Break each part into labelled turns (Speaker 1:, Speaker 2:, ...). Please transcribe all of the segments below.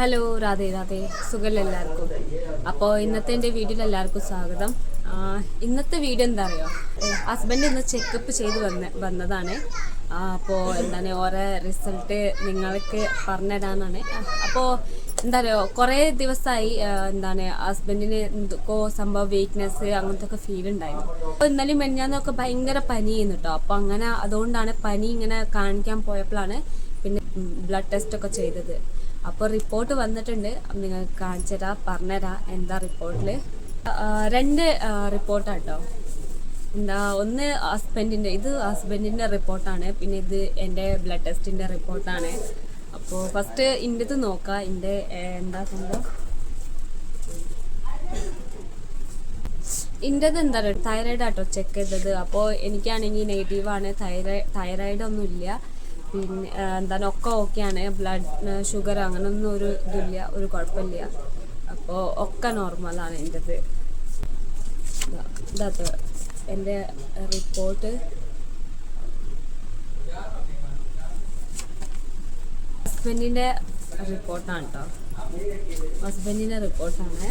Speaker 1: Hello Radhe Radhe. സുഖമല്ല എല്ലാവർക്കും? അപ്പോൾ ഇന്നത്തെ എന്റെ വീഡിയോയിൽ എല്ലാവർക്കും സ്വാഗതം. ഇന്നത്തെ വീഡിയോ എന്താ ഹസ്ബൻഡ് ഇന്ന് ചെക്കപ്പ് ചെയ്ത് വന്ന വന്നതാണ്. അപ്പോൾ എന്താണ് ഓരോ റിസൾട്ട് നിങ്ങൾക്ക് പറഞ്ഞിടാനാണ് അപ്പോൾ എന്താ പറയുക കുറേ ദിവസമായി എന്താണ് ഹസ്ബൻഡിന് എന്തൊക്കെ സംഭവം വീക്ക്നെസ് അങ്ങനത്തെ ഒക്കെ ഫീൽ ഉണ്ടായിരുന്നു അപ്പോൾ ഇന്നലെ മെഞ്ഞാന്നൊക്കെ ഭയങ്കര പനി ചെയ്യുന്നു കേട്ടോ അപ്പോൾ അങ്ങനെ അതുകൊണ്ടാണ് പനി ഇങ്ങനെ കാണിക്കാൻ പോയപ്പോഴാണ് പിന്നെ ബ്ലഡ് ടെസ്റ്റ് ഒക്കെ ചെയ്തത്. അപ്പോൾ റിപ്പോർട്ട് വന്നിട്ടുണ്ട്. നിങ്ങൾ നിങ്ങൾക്ക് പറഞ്ഞതാ എന്താ റിപ്പോർട്ടിൽ രണ്ട് റിപ്പോർട്ടാണ് കേട്ടോ എന്താ ഒന്ന് ഹസ്ബൻഡിന്റെ ഇത് ഹസ്ബൻഡിന്റെ റിപ്പോർട്ടാണ് പിന്നെ ഇത് എന്റെ ബ്ലഡ് ടെസ്റ്റിന്റെ റിപ്പോർട്ടാണ് അപ്പോൾ ഫസ്റ്റ് ഇന്റെത് നോക്കാം. എന്റെ എന്താ സംഭവം? ഇന്റെത് എന്താ തൈറോയിഡ് ആട്ടോ ചെക്ക് ചെയ്തത്. അപ്പോൾ എനിക്കാണെങ്കിൽ നെഗറ്റീവാണ് തൈറോയിഡ് തൈറോയിഡ് ഒന്നും ഇല്ല പിന്നെ ആ, എന്താണ് ഒക്കെ ഓക്കെയാണ് ബ്ലഡ് ഷുഗർ അങ്ങനൊന്നും ഒരു ഇതില്ല ഒരു കുഴപ്പമില്ല അപ്പോൾ ഒക്കെ നോർമലാണ് എൻ്റെത് ഇതാത്ത എൻ്റെ റിപ്പോർട്ട് ഹസ്ബൻഡിൻ്റെ റിപ്പോർട്ടാണ് കേട്ടോ ഹസ്ബൻഡിൻ്റെ റിപ്പോർട്ടാണ്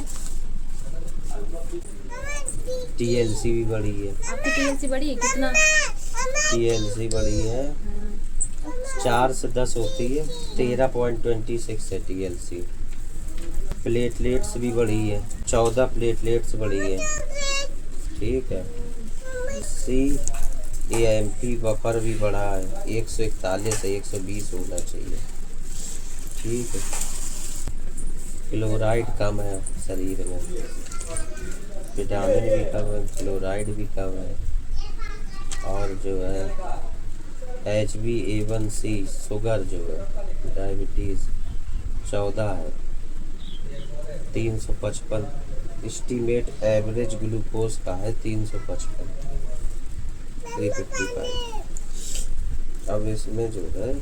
Speaker 2: टीएलसी भी बढ़ी है
Speaker 1: आपकी टीएलसी बड़ी है कितना
Speaker 2: टीएलसी बढ़ी है चार से दस होती है, तेरह पॉइंट ट्वेंटी सिक्स है टी एल सी प्लेटलेट्स भी बढ़ी है, चौदह प्लेटलेट्स बढ़ी है। ठीक है। C A M P buffer भी बढ़ा है, एक सौ इकतालीस से एक सौ बीस होना चाहिए। ठीक है। क्लोराइड कम है शरीर में। विटामिन भी कम है क्लोराइड भी कम है। और जो है H B A one C sugar जो है डायबिटीज़ चौदह है तीन सौ पचपन इस्टीमेट एवरेज ग्लूकोज का है तीन सौ पचपन थ्री फिफ्टी फाइव अब इसमें जो है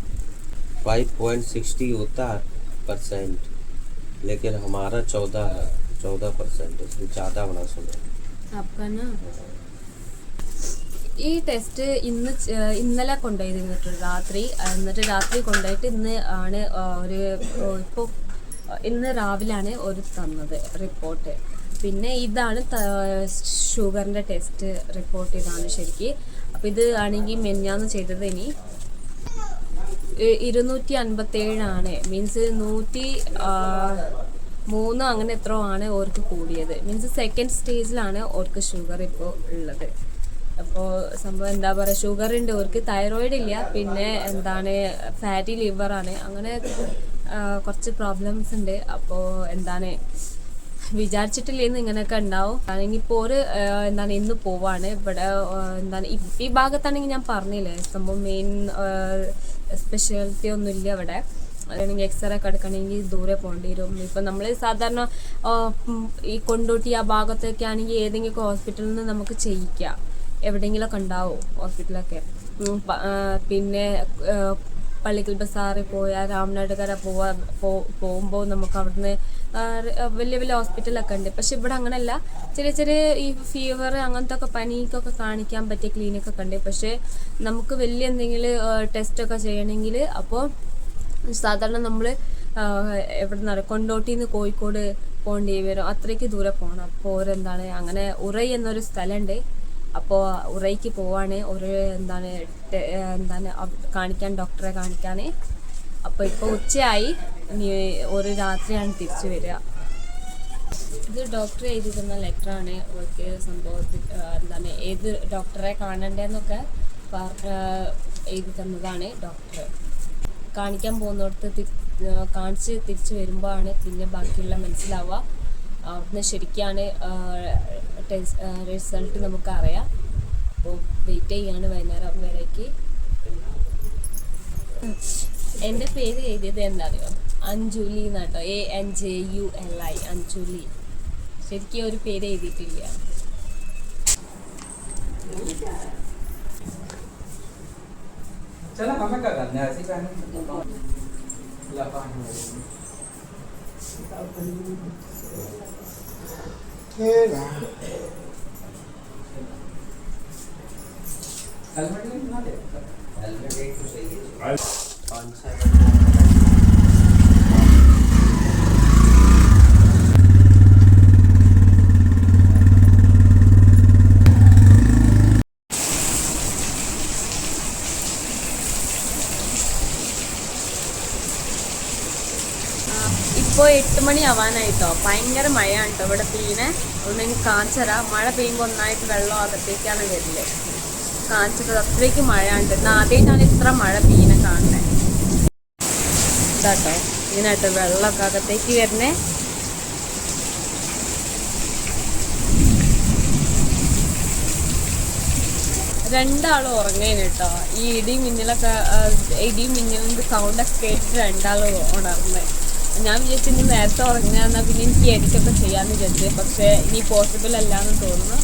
Speaker 2: फाइव पॉइंट सिक्सटी होता है परसेंट लेकिन हमारा चौदह है चौदह परसेंट इसलिए ज़्यादा होना सुना।
Speaker 1: आपका ना? ഈ ടെസ്റ്റ് ഇന്ന് ഇന്നലെ കൊണ്ടുപോയി നിന്നിട്ടുണ്ട് രാത്രി എന്നിട്ട് രാത്രി കൊണ്ടുപോയിട്ട് ഇന്ന് ആണ് ഒരു ഇപ്പോൾ ഇന്ന് രാവിലാണ് ഒരു തന്നത് റിപ്പോർട്ട് പിന്നെ ഇതാണ് ഷുഗറിന്റെ ടെസ്റ്റ് റിപ്പോർട്ട് ഇതാണ് ശരിക്ക്. അപ്പോൾ ഇത് ആണെങ്കിൽ മെഞ്ഞാന്ന് ചെയ്തത് ഇനി ഇരുന്നൂറ്റി അൻപത്തേഴാണ് മീൻസ് നൂറ്റി മൂന്ന് അങ്ങനെ എത്രയോ ആണ് ഓർക്ക് കൂടിയത്. മീൻസ് സെക്കൻഡ് സ്റ്റേജിലാണ് ഓർക്ക് ഷുഗർ ഇപ്പോൾ ഉള്ളത്. അപ്പോൾ സംഭവം എന്താ പറയുക ഷുഗർ ഉണ്ട് അവർക്ക് തൈറോയിഡ് ഇല്ല പിന്നെ എന്താണ് ഫാറ്റി ലിവറാണ്. അങ്ങനെ കുറച്ച് പ്രോബ്ലംസ് ഉണ്ട് അപ്പോൾ എന്താണ് വിചാരിച്ചിട്ടില്ലേന്ന് ഇങ്ങനെയൊക്കെ ഉണ്ടാവും ഇപ്പോൾ ഒരു എന്താണ് ഇന്ന് പോവാണ്. ഇവിടെ എന്താണ് ഈ- ഭാഗത്താണെങ്കിൽ ഞാൻ പറഞ്ഞില്ലേ സംഭവം മെയിൻ സ്പെഷ്യാലിറ്റി ഒന്നും ഇല്ല അവിടെ അല്ലെങ്കിൽ എക്സ്റേ ഒക്കെ എടുക്കണമെങ്കിൽ ദൂരെ പോകേണ്ടി വരും. ഇപ്പം നമ്മൾ സാധാരണ ഈ കൊണ്ടോട്ടി ആ ഭാഗത്തൊക്കെ ആണെങ്കിൽ ഏതെങ്കിലും ഹോസ്പിറ്റലിൽ നിന്ന് നമുക്ക് ചെയ്യിക്കാം. എവിടെയെങ്കിലുമൊക്കെ ഉണ്ടാവും ഹോസ്പിറ്റലൊക്കെ. പിന്നെ പള്ളിക്കൽ ബസാറിൽ പോയാൽ രാമനാട്ടുകര പോവാ പോകുമ്പോൾ നമുക്ക് അവിടുന്ന് വലിയ വലിയ ഹോസ്പിറ്റലൊക്കെ ഉണ്ട്. പക്ഷെ ഇവിടെ അങ്ങനെയല്ല ചെറിയ ചെറിയ ഈ ഫീവർ അങ്ങനത്തെ ഒക്കെ പനിക്കൊക്കെ കാണിക്കാൻ പറ്റിയ ക്ലിനിക്കൊക്കെ ഉണ്ട്. പക്ഷേ നമുക്ക് വലിയ എന്തെങ്കിലും ടെസ്റ്റൊക്കെ ചെയ്യണമെങ്കിൽ അപ്പോൾ സാധാരണ നമ്മൾ എവിടെ നിന്നാണ് കൊണ്ടോട്ടിന്ന് കോഴിക്കോട് പോകേണ്ടി വരും. അത്രയ്ക്ക് ദൂരെ പോകണം അപ്പോൾ ഓരെന്താണ് അങ്ങനെ ഉറൈ എന്നൊരു സ്ഥലമുണ്ട് അപ്പോൾ ഉറയ്ക്ക് പോവാണ്. ഒരു എന്താണ് എന്താണ് കാണിക്കാൻ ഡോക്ടറെ കാണിക്കാൻ അപ്പോൾ ഇപ്പോൾ ഉച്ചയായി. ഒരു രാത്രിയാണ് തിരിച്ചു വരിക. ഇത് ഡോക്ടർ എഴുതി തന്ന ലെറ്ററാണ്. അവർക്ക് സംഭവത്തിൽ എന്താണ് ഏത് ഡോക്ടറെ കാണണ്ടേന്നൊക്കെ എഴുതി തന്നതാണ് ഡോക്ടർ. കാണിക്കാൻ പോകുന്നിടത്ത് കാണിച്ച് തിരിച്ച് വരുമ്പോഴാണ് പിന്നെ ബാക്കിയുള്ള മനസ്സിലാവുക. അവിടുന്ന് ശരിക്കാണ് റിസൾട്ട് നമുക്കറിയാം അപ്പോൾ വെയിറ്റ് ചെയ്യാണ് വൈകുന്നേരം വരേക്ക് എൻ്റെ പേര് എഴുതിയത് എന്താ അറിയോ അഞ്ജുലി എന്നാട്ടോ A N J U L I Anjuli ശരിക്കും ഒരു പേര് എഴുതിയിട്ടില്ല
Speaker 3: चला हमें क्या करना है ऐसे ही
Speaker 2: Kera. Calmer natin. Calmer rate ko sa
Speaker 1: iyo. Pag-sabat മണി ആവാനായിട്ടോ ഭയങ്കര മഴയാണ് കേട്ടോ ഇവിടെ എനിക്ക് കാണിച്ചു തരാം മഴ പെയ്യുമ്പോൾ ഒന്നായിട്ട് വെള്ളം അകത്തേക്കാണ് വരില്ല കാണിച്ചത് അത്രയ്ക്ക് മഴയുണ്ട്. എന്നാൽ ആദ്യമായിട്ടാണ് ഇത്ര മഴ പെയ്യണേ കാണുന്നത് ഇതാട്ടോ. ഇങ്ങനെയായിട്ട് വെള്ളമൊക്കെ അകത്തേക്ക് വരണേ. രണ്ടാളും ഉറങ്ങേന് കേട്ടോ. ഈ ഇടി മിന്നലൊക്കെ ഇടി ഇടിയും സൗണ്ട് സൗണ്ടൊക്കെ കേട്ടിട്ട് രണ്ടാളും ഉണർന്നേ. ഞാൻ വിചാരിച്ചു ഇനി നേരത്തെ ഉറങ്ങാന്നാ പിന്നെ എനിക്ക് എഡിറ്റൊക്കെ ചെയ്യാന്ന് വിചാരിച്ചത് പക്ഷേ ഇനി പോസിബിൾ അല്ല എന്ന് തോന്നുന്നു.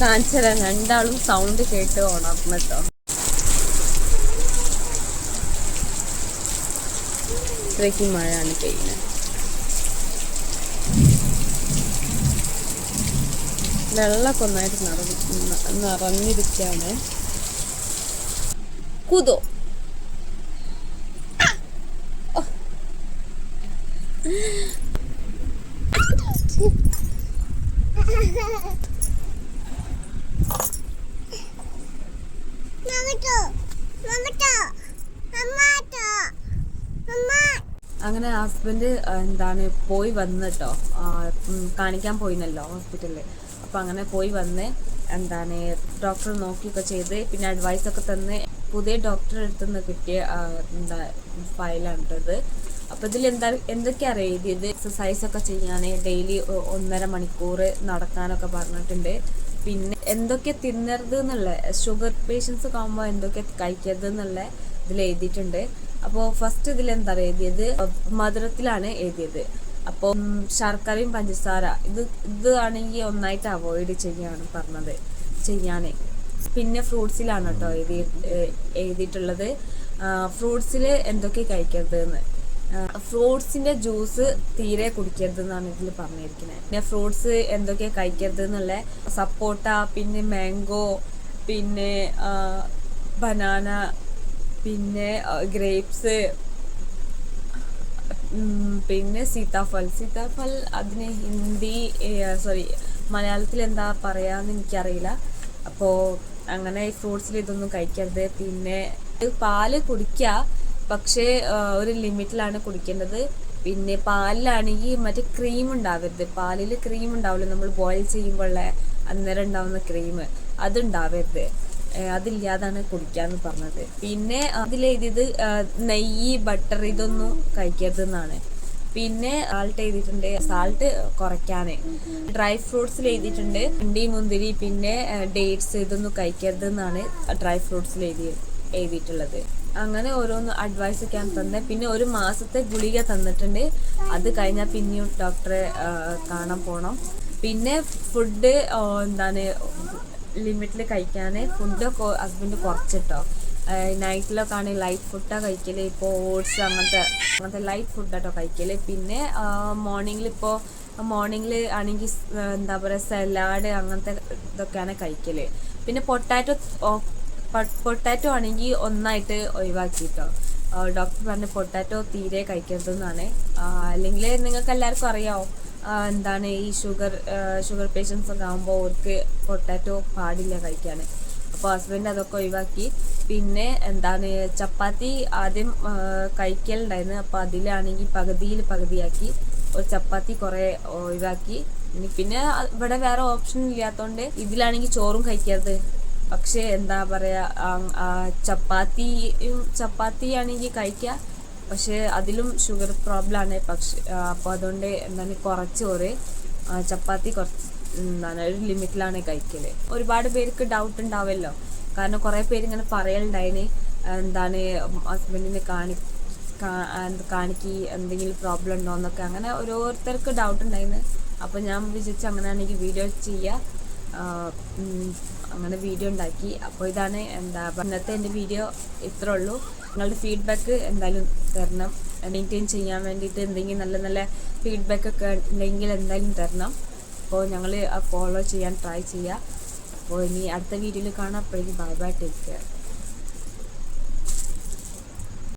Speaker 1: കാണിച്ചു രണ്ടാളും സൗണ്ട് കേട്ട് ഓണാക്കണം കേട്ടോ. ഇത്രയ്ക്ക് മഴയാണ് പെയ്യുന്നത്. വെള്ളമൊക്കെ ഒന്നായിട്ട് നിറഞ്ഞ് നിറഞ്ഞിരിക്കുകയാണ്. കുതോ. അങ്ങനെ ഹസ്ബൻഡ് എന്താണ് പോയി വന്ന് കേട്ടോ കാണിക്കാൻ പോയിന്നല്ലോ ഹോസ്പിറ്റലിൽ അപ്പം അങ്ങനെ പോയി വന്ന് എന്താണ് ഡോക്ടർ നോക്കിയൊക്കെ ചെയ്ത് പിന്നെ അഡ്വൈസ് ഒക്കെ തന്ന് പുതിയ ഡോക്ടറെ അടുത്തുനിന്ന് കിട്ടിയ എന്താ ഫയലാണ് കേട്ടത് അപ്പോൾ ഇതിൽ എന്താ എന്തൊക്കെയാണ് എഴുതിയത് എക്സസൈസ് ഒക്കെ ചെയ്യാൻ ഡെയിലി ഒന്നര മണിക്കൂർ നടക്കാനൊക്കെ പറഞ്ഞിട്ടുണ്ട്. പിന്നെ എന്തൊക്കെ തിന്നരുത് എന്നുള്ള ഷുഗർ പേഷ്യൻസ് കാണുമ്പോൾ എന്തൊക്കെ കഴിക്കരുത് എന്നുള്ള ഇതിൽ എഴുതിയിട്ടുണ്ട്. അപ്പോൾ ഫസ്റ്റ് ഇതിൽ എന്താ എഴുതിയത് മധുരത്തിലാണ് എഴുതിയത്. അപ്പോൾ ശർക്കരയും പഞ്ചസാര ഇത് ഇത് ആണെങ്കിൽ ഒന്നായിട്ട് അവോയ്ഡ് ചെയ്യാണ് പറഞ്ഞത്. ചെയ്യാനേ. പിന്നെ ഫ്രൂട്ട്സിലാണ് കേട്ടോ എഴുതി എഴുതിയിട്ടുള്ളത്. ഫ്രൂട്ട്സിൽ എന്തൊക്കെ കഴിക്കരുത് എന്ന്. ഫ്രൂട്ട്സിന്റെ ജ്യൂസ് തീരെ കുടിക്കരുത് എന്നാണ് ഇതിൽ പറഞ്ഞിരിക്കുന്നത്. പിന്നെ ഫ്രൂട്ട്സ് എന്തൊക്കെ കഴിക്കരുത് എന്നുള്ള സപ്പോട്ട പിന്നെ മാംഗോ പിന്നെ ബനാന പിന്നെ ഗ്രേപ്സ് പിന്നെ സീതാഫൽ. സീതാഫൽ അതിന് ഹിന്ദി സോറി മലയാളത്തിൽ എന്താ പറയാന്ന് എനിക്കറിയില്ല. അപ്പോൾ അങ്ങനെ ഫ്രൂട്ട്സിൽ ഇതൊന്നും കഴിക്കരുത്. പിന്നെ പാൽ കുടിക്കുക. പക്ഷേ ഒരു ലിമിറ്റിലാണ് കുടിക്കേണ്ടത്. പിന്നെ പാലിലാണെങ്കിൽ മറ്റേ ക്രീം ഉണ്ടാവരുത്. പാലിൽ ക്രീം ഉണ്ടാവില്ല നമ്മൾ ബോയിൽ ചെയ്യുമ്പോഴുള്ള അന്നേരം ഉണ്ടാവുന്ന ക്രീം അതുണ്ടാവരുത് അതില്ലാതാണ് കുടിക്കാന്ന് പറഞ്ഞത്. പിന്നെ അതിലെഴുതിയത് നെയ്യ് ബട്ടർ ഇതൊന്നും കഴിക്കരുത് എന്നാണ് പിന്നെ സാൾട്ട് എഴുതിയിട്ടുണ്ട്. സാൾട്ട് കുറയ്ക്കാനേ. ഡ്രൈ ഫ്രൂട്ട്സിൽ എഴുതിയിട്ടുണ്ട്. അണ്ടി മുന്തിരി പിന്നെ ഡേറ്റ്സ് ഇതൊന്നും കഴിക്കരുത് എന്നാണ് ഡ്രൈ ഫ്രൂട്ട്സിൽ എഴുതി എഴുതിയിട്ടുള്ളത്. അങ്ങനെ ഓരോന്ന് അഡ്വൈസ് ഒക്കെ തന്നെ. പിന്നെ ഒരു മാസത്തെ ഗുളിക തന്നിട്ടുണ്ട്. അത് കഴിഞ്ഞാൽ പിന്നെയും ഡോക്ടറെ കാണാൻ പോകണം പിന്നെ ഫുഡ് എന്താണ് ലിമിറ്റിൽ കഴിക്കാൻ ഫുഡ് ഹസ്ബൻഡ് കുറച്ചിട്ടോ. നൈറ്റിലൊക്കെ ആണെങ്കിൽ ലൈറ്റ് ഫുഡാണ് കഴിക്കൽ ഇപ്പോൾ ഓട്സ് അങ്ങനത്തെ അങ്ങനത്തെ ലൈറ്റ് ഫുഡാട്ടോ കഴിക്കൽ പിന്നെ മോർണിംഗിൽ ഇപ്പോൾ മോർണിംഗിൽ ആണെങ്കിൽ എന്താ പറയുക സലാഡ് അങ്ങനത്തെ ഇതൊക്കെയാണ് കഴിക്കൽ പിന്നെ പൊട്ടാറ്റോ പൊട്ടാറ്റോ ആണെങ്കിൽ ഒന്നായിട്ട് ഒഴിവാക്കിട്ടോ. ഡോക്ടർ പറഞ്ഞ പൊട്ടാറ്റോ തീരെ കഴിക്കരുതെന്നാണ്. അല്ലെങ്കിൽ നിങ്ങൾക്ക് എല്ലാവർക്കും അറിയാമോ എന്താണ് ഈ ഷുഗർ ഷുഗർ പേഷ്യൻസ് ഒക്കെ ആകുമ്പോൾ അവർക്ക് പൊട്ടാറ്റോ പാടില്ല കഴിക്കാൻ അപ്പോൾ ഹസ്ബൻഡ് അതൊക്കെ ഒഴിവാക്കി. പിന്നെ എന്താണ് ചപ്പാത്തി ആദ്യം കഴിക്കലുണ്ടായിരുന്നു. അപ്പോൾ അതിലാണെങ്കിൽ പകുതിയിൽ പകുതിയാക്കി ഒരു ചപ്പാത്തി കുറേ ഒഴിവാക്കി. പിന്നെ ഇവിടെ വേറെ ഓപ്ഷൻ ഇല്ലാത്തതുകൊണ്ട് ഇതിലാണെങ്കിൽ ചോറും കഴിക്കരുത്. പക്ഷേ എന്താ പറയുക ചപ്പാത്തി ചപ്പാത്തി ആണെങ്കിൽ കഴിക്കുക പക്ഷേ അതിലും ഷുഗർ പ്രോബ്ലം ആണ് പക്ഷെ അപ്പോൾ അതുകൊണ്ട് എന്താണ് കുറച്ച് ഒരു ചപ്പാത്തി കുറച്ച് എന്താണ് ഒരു ലിമിറ്റിലാണ് കഴിക്കൽ. ഒരുപാട് പേർക്ക് ഡൗട്ട് ഉണ്ടാവുമല്ലോ കാരണം കുറേ പേര് ഇങ്ങനെ പറയലുണ്ടായിന് എന്താണ് ഹസ്ബൻഡിനെ കാണി കാണിക്ക് എന്തെങ്കിലും പ്രോബ്ലം ഉണ്ടോ എന്നൊക്കെ. അങ്ങനെ ഓരോരുത്തർക്ക് ഡൗട്ട് ഉണ്ടായിരുന്നു അപ്പോൾ ഞാൻ വിചാരിച്ചു അങ്ങനെയാണെങ്കിൽ വീഡിയോ ചെയ്യുക അങ്ങനെ വീഡിയോ ഉണ്ടാക്കി. അപ്പോൾ ഇതാണ് എന്താ ഇന്നത്തെ എന്റെ വീഡിയോ ഇത്രേ ഉള്ളൂ. നിങ്ങളുടെ ഫീഡ്ബാക്ക് എന്തായാലും തരണം. മെയിന്റെയിൻ ചെയ്യാൻ വേണ്ടിയിട്ട് എന്തെങ്കിലും നല്ല നല്ല ഫീഡ്ബാക്ക് ഒക്കെ ഉണ്ടെങ്കിൽ എന്തായാലും തരണം. അപ്പോൾ ഞങ്ങൾ ഫോളോ ചെയ്യാൻ ട്രൈ ചെയ്യുക. അപ്പോൾ ഇനി അടുത്ത വീഡിയോയിൽ കാണാം. അപ്പോഴേക്കും ബൈ ബൈ ടേക്ക് കെയർ